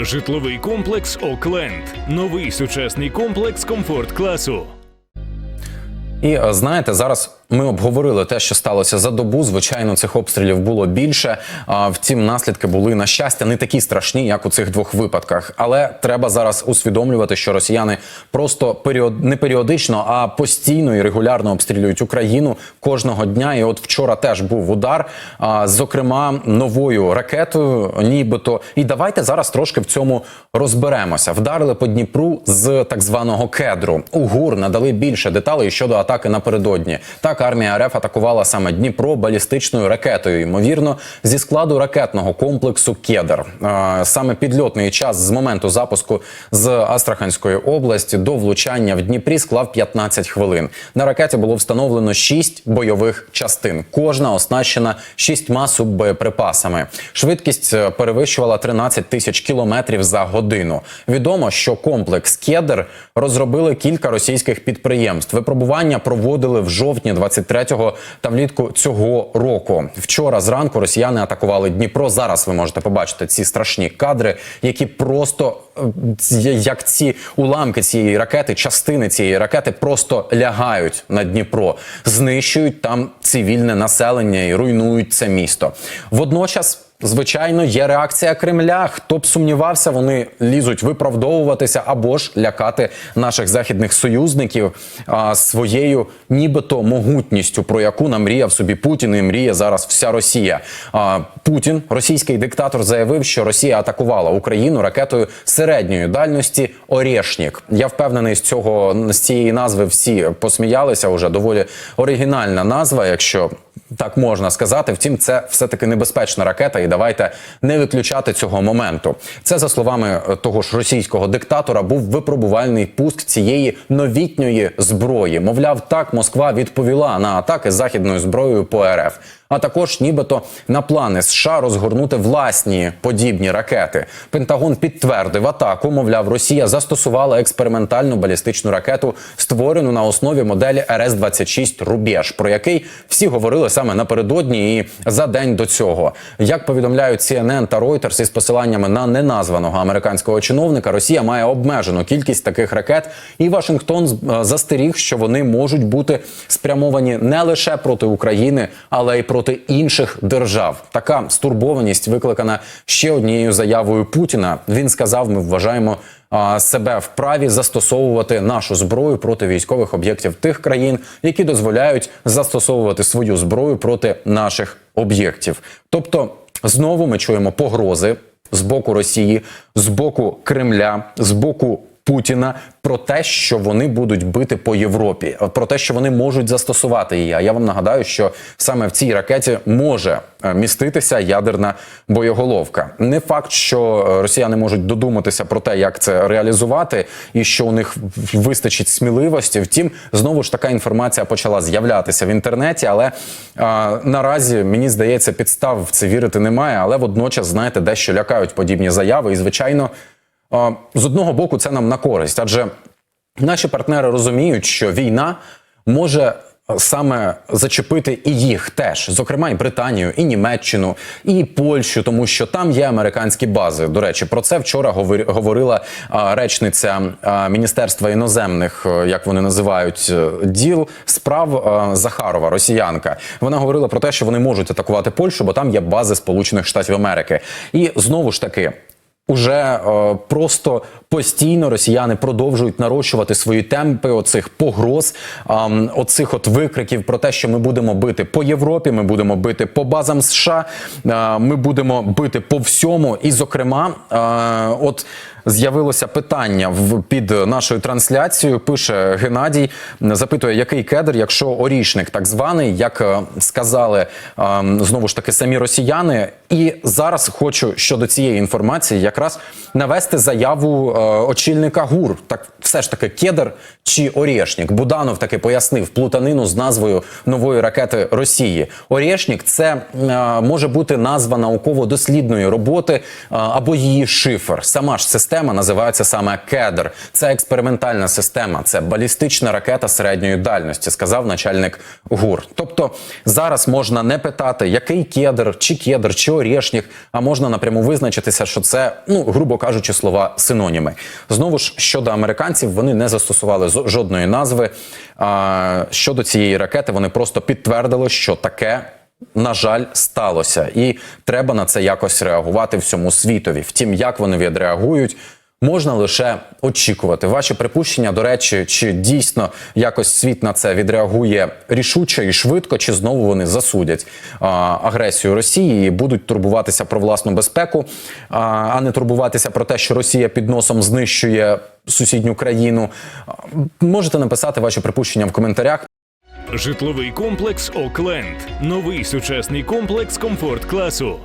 Житловий комплекс Окленд. Новий сучасний комплекс комфорт класу. І е, знаєте, зараз ми обговорили те, що сталося за добу. Звичайно, цих обстрілів було більше. А втім, наслідки були на щастя не такі страшні, як у цих двох випадках. Але треба зараз усвідомлювати, що росіяни просто період не періодично, а постійно і регулярно обстрілюють Україну кожного дня. І от вчора теж був удар, зокрема новою ракетою, нібито. І давайте зараз трошки в цьому розберемося. Вдарили по Дніпру з так званого кедру. У ГУР надали більше деталей щодо атаки напередодні. Так армія РФ атакувала саме Дніпро балістичною ракетою. Ймовірно, зі складу ракетного комплексу Кедр. Е, Саме підльотний час з моменту запуску з Астраханської області до влучання в Дніпрі склав 15 хвилин. На ракеті було встановлено 6 бойових частин. Кожна оснащена шістьма суббоєприпасами. Швидкість е, перевищувала 13 тисяч кілометрів за годину. Відомо, що комплекс Кедр розробили кілька російських підприємств. Випробування проводили в жовтні 23-го та влітку цього року. Вчора зранку росіяни атакували Дніпро. Зараз ви можете побачити ці страшні кадри, які просто е, як ці уламки цієї ракети, частини цієї ракети просто лягають на Дніпро, знищують там цивільне населення і руйнують це місто. Водночас. Звичайно, є реакція Кремля. Хто б сумнівався, вони лізуть виправдовуватися або ж лякати наших західних союзників а, своєю, нібито могутністю, про яку намріяв собі Путін і мріє зараз вся Росія. А, Путін, російський диктатор, заявив, що Росія атакувала Україну ракетою середньої дальності Орєшнік. Я впевнений, з цього з цієї назви всі посміялися. Уже доволі оригінальна назва, якщо так можна сказати. Втім, це все таки небезпечна ракета, і давайте не виключати цього моменту. Це за словами е, того ж російського диктатора був випробувальний пуск цієї новітньої зброї. Мовляв, так Москва відповіла на атаки західною зброєю по РФ. А також нібито на плани США розгорнути власні подібні ракети. Пентагон підтвердив атаку. Мовляв, Росія застосувала експериментальну балістичну ракету, створену на основі моделі РС 26 Рубеж, про який всі говорили саме напередодні і за день до цього. Як повідомляють CNN та Reuters із посиланнями на неназваного американського чиновника, Росія має обмежену кількість таких ракет, і Вашингтон е, застеріг, що вони можуть бути спрямовані не лише проти України, але й проти інших держав. Така стурбованість викликана ще однією заявою Путіна. Він сказав: ми вважаємо себе вправі застосовувати нашу зброю проти військових об'єктів тих країн, які дозволяють застосовувати свою зброю проти наших об'єктів. Тобто, знову ми чуємо погрози з боку Росії, з боку Кремля, з боку. Путіна про те, що вони будуть бити по Європі, про те, що вони можуть застосувати її. А я вам нагадаю, що саме в цій ракеті може е, міститися ядерна боєголовка. Не факт, що е, росіяни можуть додуматися про те, як це реалізувати, і що у них вистачить сміливості. Втім, знову ж така інформація почала з'являтися в інтернеті, але а, наразі мені здається, підстав в це вірити немає. Але водночас, знаєте, дещо лякають подібні заяви, і звичайно. З одного боку, це нам на користь, адже наші партнери розуміють, що війна може е, саме зачепити і їх теж, зокрема, і Британію, і Німеччину, і Польщу, тому що там є американські бази. До речі, про це вчора говори- говорила речниця Міністерства іноземних, е, як вони називають, е, діл справ Захарова, росіянка. Вона говорила про те, що вони можуть атакувати Польщу, бо там є бази Сполучених Штатів Америки. І знову ж таки. Уже е, просто постійно росіяни продовжують нарощувати свої темпи оцих погроз, ем, оцих от викриків про те, що ми будемо бити по Європі, ми будемо бити по базам США, е, ми будемо бити по всьому. І, зокрема, е, от з'явилося питання в під нашою трансляцією. Пише Геннадій, запитує, який кедр, якщо орішник, так званий, як е, сказали е, знову ж таки самі росіяни. І зараз хочу щодо цієї інформації якраз навести заяву е, очільника ГУР. Так все ж таки кедр чи Орєшнік. Буданов таки пояснив плутанину з назвою нової ракети Росії. Орєшнік це е, може бути назва науково-дослідної роботи е, або її шифр. Сама ж система називається саме кедр. Це експериментальна система, це балістична ракета середньої дальності, сказав начальник ГУР. Тобто зараз можна не питати, який кедр, чи кедр, чи Орєшнік, а можна напряму визначитися, що це ну грубо кажучи, слова синоніми. Знову ж щодо американців, вони не застосували жодної назви. А, щодо цієї ракети, вони просто підтвердили, що таке. На жаль, сталося, і треба на це якось реагувати всьому світові. Втім, як вони відреагують, можна лише очікувати. Ваші припущення, до речі, чи дійсно якось світ на це відреагує рішуче і швидко, чи знову вони засудять а, агресію Росії і будуть турбуватися про власну безпеку, а, а не турбуватися про те, що Росія під носом знищує сусідню країну. Можете написати ваші припущення в коментарях. Житловий комплекс Окленд. Новий сучасний комплекс комфорт класу.